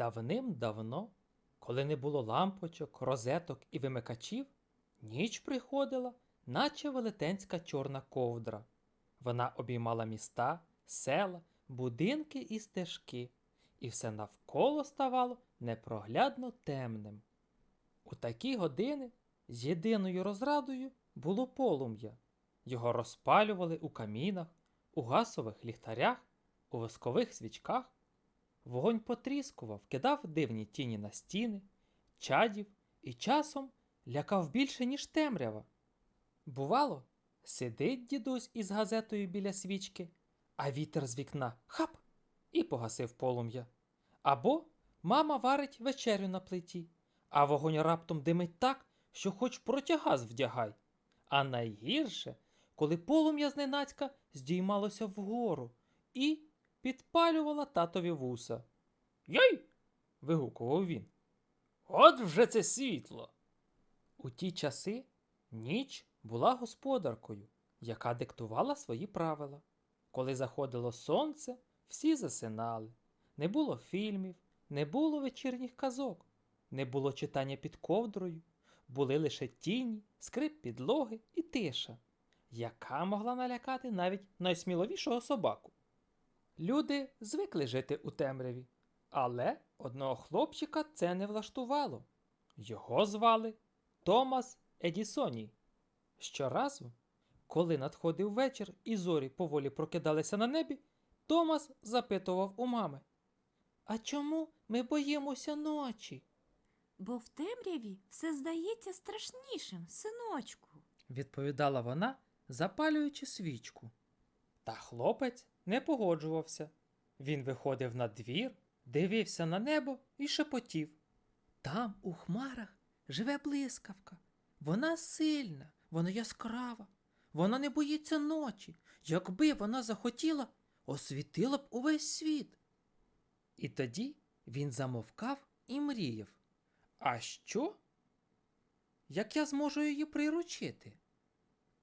Давним-давно, коли не було лампочок, розеток і вимикачів, ніч приходила, наче велетенська чорна ковдра. Вона обіймала міста, села, будинки і стежки, і все навколо ставало непроглядно темним. У такі години з єдиною розрадою було полум'я. Його розпалювали у камінах, у гасових ліхтарях, у воскових свічках. Вогонь потріскував, кидав дивні тіні на стіни, чадів і часом лякав більше, ніж темрява. Бувало, сидить дідусь із газетою біля свічки, а вітер з вікна хап і погасив полум'я. Або мама варить вечерю на плиті, а вогонь раптом димить так, що хоч протягаз вдягай. А найгірше, коли полум'я зненацька здіймалося вгору і підпалювала татові вуса. Йой! вигукував він. От вже це світло. У ті часи ніч була господаркою, яка диктувала свої правила. Коли заходило сонце, всі засинали. Не було фільмів, не було вечірніх казок, не було читання під ковдрою, були лише тіні, скрип підлоги і тиша, яка могла налякати навіть найсміловішого собаку. Люди звикли жити у темряві, але одного хлопчика це не влаштувало. Його звали Томас Едісоній. Щоразу, коли надходив вечір і зорі поволі прокидалися на небі, Томас запитував у мами: А чому ми боїмося ночі? Бо в темряві все здається страшнішим, синочку. відповідала вона, запалюючи свічку. Та хлопець не погоджувався. Він виходив на двір, дивився на небо і шепотів. Там, у хмарах, живе блискавка. Вона сильна, вона яскрава, вона не боїться ночі. Якби вона захотіла, освітила б увесь світ. І тоді він замовкав і мріяв. А що? Як я зможу її приручити?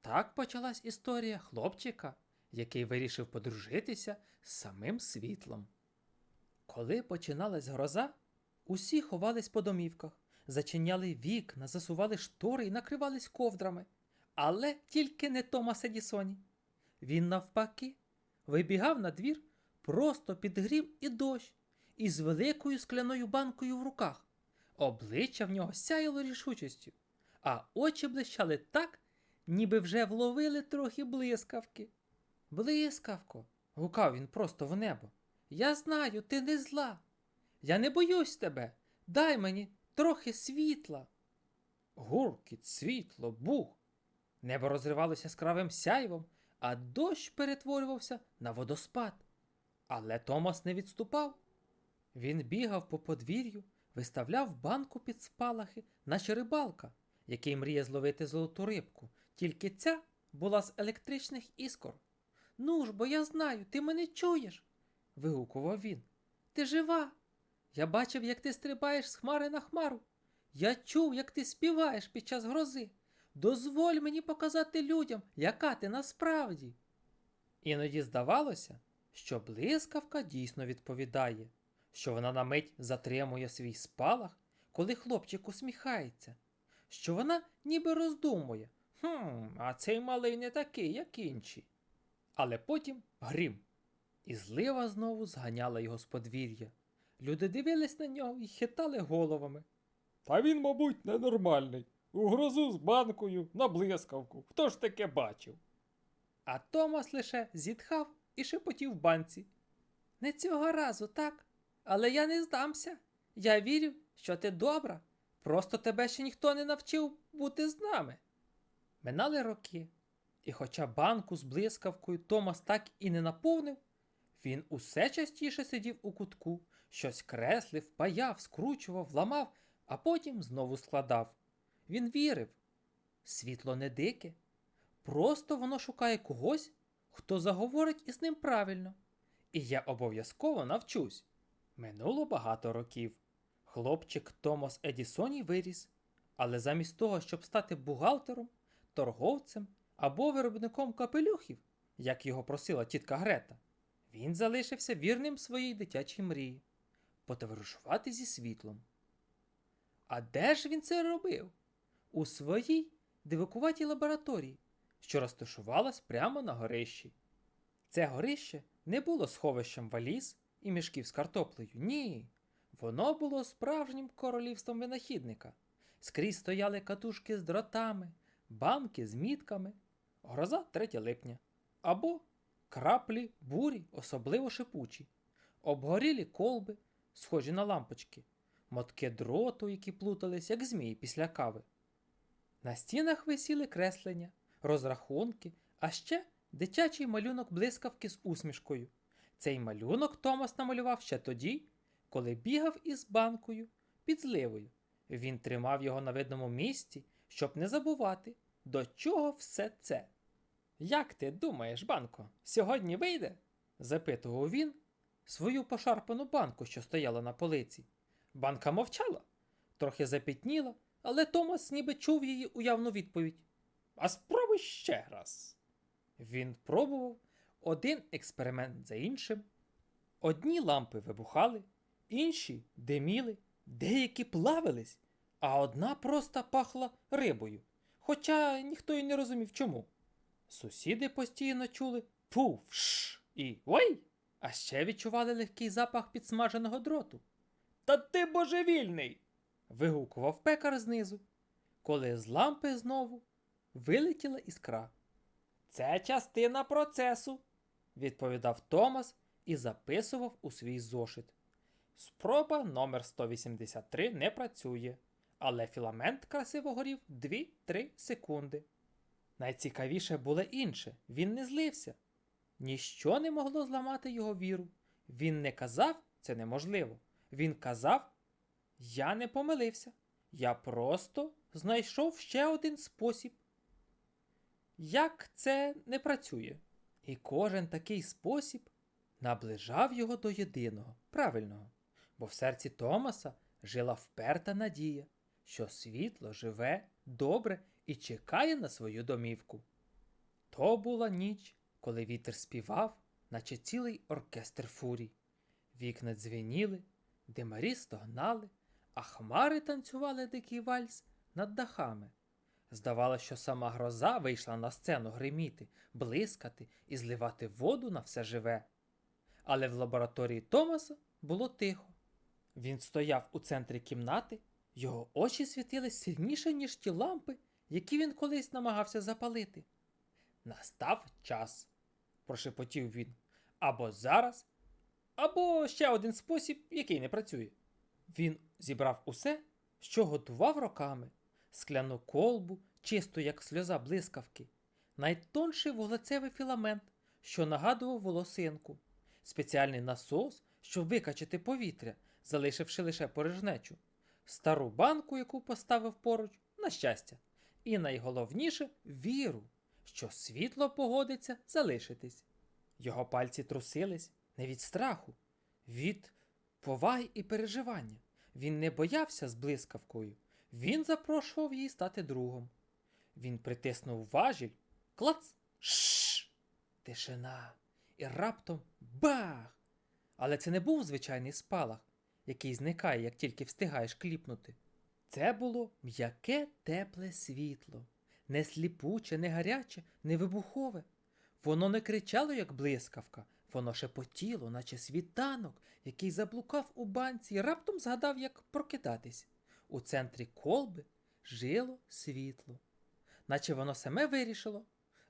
Так почалась історія хлопчика, який вирішив подружитися з самим світлом. Коли починалась гроза, усі ховались по домівках, зачиняли вікна, засували штори і накривались ковдрами. Але тільки не Томас Едісоні. Він, навпаки, вибігав на двір просто під грім і дощ, із великою скляною банкою в руках. Обличчя в нього сяяло рішучістю, а очі блищали так, ніби вже вловили трохи блискавки. Блискавко, гукав він просто в небо. Я знаю, ти не зла. Я не боюсь тебе. Дай мені трохи світла. Гуркіт, світло, бух. Небо розривалося яскравим сяйвом, а дощ перетворювався на водоспад. Але Томас не відступав. Він бігав по подвір'ю, виставляв банку під спалахи, наче рибалка, який мріє зловити золоту рибку, тільки ця була з електричних іскор. Ну ж, бо я знаю, ти мене чуєш. вигукував він. Ти жива. Я бачив, як ти стрибаєш з хмари на хмару. Я чув, як ти співаєш під час грози. Дозволь мені показати людям, яка ти насправді. Іноді здавалося, що блискавка дійсно відповідає, що вона на мить затримує свій спалах, коли хлопчик усміхається, що вона ніби роздумує, хм, а цей малий не такий, як інші. Але потім грім. І злива знову зганяла його з подвір'я. Люди дивились на нього і хитали головами. Та він, мабуть, ненормальний. У грозу з банкою на блискавку. Хто ж таке бачив? А Томас лише зітхав і шепотів банці. Не цього разу, так? Але я не здамся. Я вірю, що ти добра. Просто тебе ще ніхто не навчив бути з нами. Минали роки, і хоча банку з блискавкою Томас так і не наповнив, він усе частіше сидів у кутку, щось креслив, паяв, скручував, ламав, а потім знову складав. Він вірив. Світло не дике, просто воно шукає когось, хто заговорить із ним правильно. І я обов'язково навчусь. Минуло багато років. Хлопчик Томас Едісоні виріс, але замість того, щоб стати бухгалтером, торговцем або виробником капелюхів, як його просила тітка Грета, він залишився вірним своїй дитячій мрії потоваришувати зі світлом. А де ж він це робив? У своїй дивакуватій лабораторії, що розташувалась прямо на горищі. Це горище не було сховищем валіз і мішків з картоплею. Ні. Воно було справжнім королівством винахідника. Скрізь стояли катушки з дротами, банки з мітками, гроза 3 липня, або краплі бурі, особливо шипучі, обгорілі колби, схожі на лампочки, мотки дроту, які плутались, як змії після кави. На стінах висіли креслення, розрахунки, а ще дитячий малюнок блискавки з усмішкою. Цей малюнок Томас намалював ще тоді, коли бігав із банкою під зливою. Він тримав його на видному місці, щоб не забувати, до чого все це. Як ти думаєш, банко, сьогодні вийде? запитував він свою пошарпану банку, що стояла на полиці. Банка мовчала, трохи запітніла, але Томас ніби чув її уявну відповідь. А спробуй ще раз. Він пробував один експеримент за іншим. Одні лампи вибухали, інші диміли, деякі плавились, а одна просто пахла рибою, хоча ніхто й не розумів чому. Сусіди постійно чули пуфш і ой, а ще відчували легкий запах підсмаженого дроту. Та ти божевільний. вигукував пекар знизу, коли з лампи знову вилетіла іскра. Це частина процесу, відповідав Томас і записував у свій зошит. Спроба номер 183 не працює, але філамент красиво горів 2-3 секунди. Найцікавіше було інше він не злився. Ніщо не могло зламати його віру. Він не казав це неможливо. Він казав: Я не помилився. Я просто знайшов ще один спосіб. Як це не працює? І кожен такий спосіб наближав його до єдиного, правильного, бо в серці Томаса жила вперта надія, що світло живе, добре і чекає на свою домівку. То була ніч, коли вітер співав, наче цілий оркестр фурій. Вікна дзвеніли, димарі стогнали, а хмари танцювали дикий вальс над дахами. Здавалося, що сама гроза вийшла на сцену гриміти, блискати і зливати воду на все живе. Але в лабораторії Томаса було тихо. Він стояв у центрі кімнати, його очі світили сильніше, ніж ті лампи, які він колись намагався запалити. Настав час, прошепотів він. Або зараз, або ще один спосіб, який не працює. Він зібрав усе, що готував роками, скляну колбу, чисту, як сльоза блискавки, найтонший вуглецевий філамент, що нагадував волосинку, спеціальний насос, щоб викачати повітря, залишивши лише порожнечу, стару банку, яку поставив поруч, на щастя, і найголовніше віру, що світло погодиться залишитись. Його пальці трусились не від страху, від поваги і переживання. Він не боявся з блискавкою, він запрошував її стати другом. Він притиснув важіль, клац, шш, тишина, і раптом бах! Але це не був звичайний спалах, який зникає, як тільки встигаєш кліпнути. Це було м'яке тепле світло, не сліпуче, не гаряче, не вибухове. Воно не кричало, як блискавка, воно шепотіло, наче світанок, який заблукав у банці і раптом згадав, як прокидатись. У центрі колби жило світло, наче воно саме вирішило.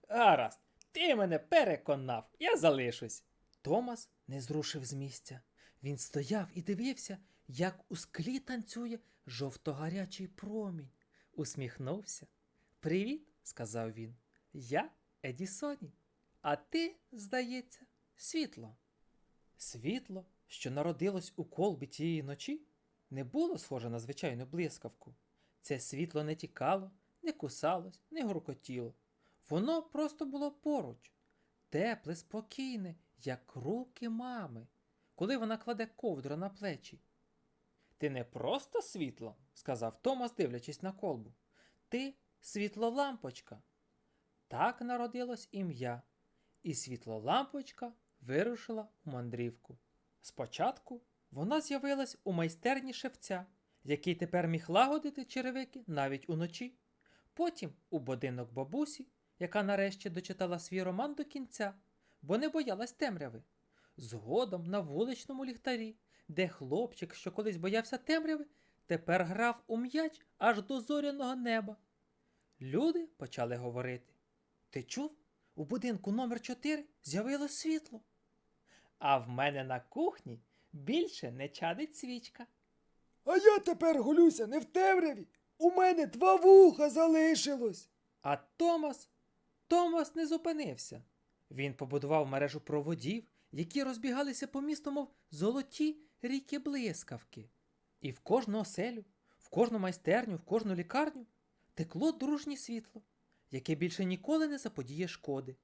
Гаразд, ти мене переконав, я залишусь. Томас не зрушив з місця. Він стояв і дивився, як у склі танцює жовто-гарячий промінь. Усміхнувся. Привіт, сказав він. Я Едісоні. А ти, здається, світло. Світло, що народилось у колбі тієї ночі, не було схоже на звичайну блискавку. Це світло не тікало, не кусалось, не гуркотіло. Воно просто було поруч, тепле, спокійне, як руки мами, коли вона кладе ковдру на плечі. Ти не просто світло, сказав Томас, дивлячись на колбу. Ти світлолампочка. Так народилось ім'я, і світлолампочка вирушила у мандрівку. Спочатку вона з'явилась у майстерні шевця, який тепер міг лагодити черевики навіть уночі. Потім у будинок бабусі, яка нарешті дочитала свій роман до кінця, бо не боялась темряви. Згодом на вуличному ліхтарі, де хлопчик, що колись боявся темряви, тепер грав у м'яч аж до зоряного неба. Люди почали говорити: Ти чув? У будинку номер 4 з'явилось світло. А в мене на кухні більше не чадить свічка. А я тепер голюся не в темряві. У мене два вуха залишилось. А Томас Томас не зупинився. Він побудував мережу проводів, які розбігалися по місту, мов золоті ріки блискавки. І в кожну оселю, в кожну майстерню, в кожну лікарню текло дружнє світло, яке більше ніколи не заподіє шкоди.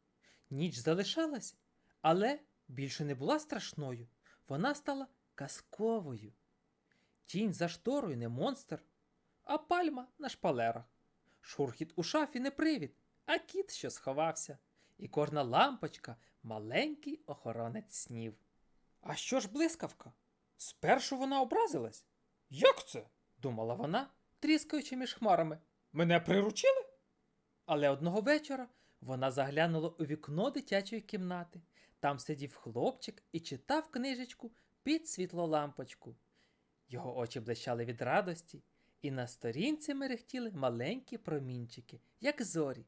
Ніч залишалась, але більше не була страшною. Вона стала казковою. Тінь за шторою не монстр, а пальма на шпалерах. Шурхіт у шафі не привід, а кіт, що сховався, і кожна лампочка маленький охоронець снів. А що ж блискавка? Спершу вона образилась. Як це? думала вона, тріскаючи між хмарами. Мене приручили? Але одного вечора вона заглянула у вікно дитячої кімнати. Там сидів хлопчик і читав книжечку під світлолампочку. Його очі блищали від радості, і на сторінці мерехтіли маленькі промінчики, як зорі.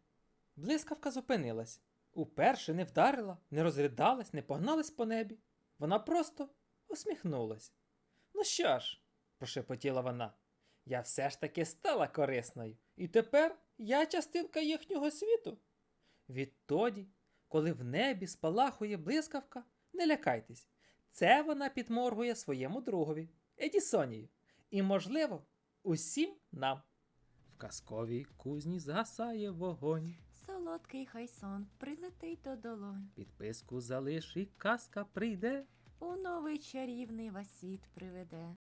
Блискавка зупинилась. Уперше не вдарила, не розридалась, не погналась по небі. Вона просто усміхнулась. Ну що ж, прошепотіла вона, я все ж таки стала корисною, і тепер я частинка їхнього світу. Відтоді, коли в небі спалахує блискавка, не лякайтесь, це вона підморгує своєму другові, Едісонію, і, можливо, усім нам. В казковій кузні згасає вогонь. Солодкий хай сон прилетить до долонь. Підписку залиш і казка прийде. У новий чарівний вас світ приведе.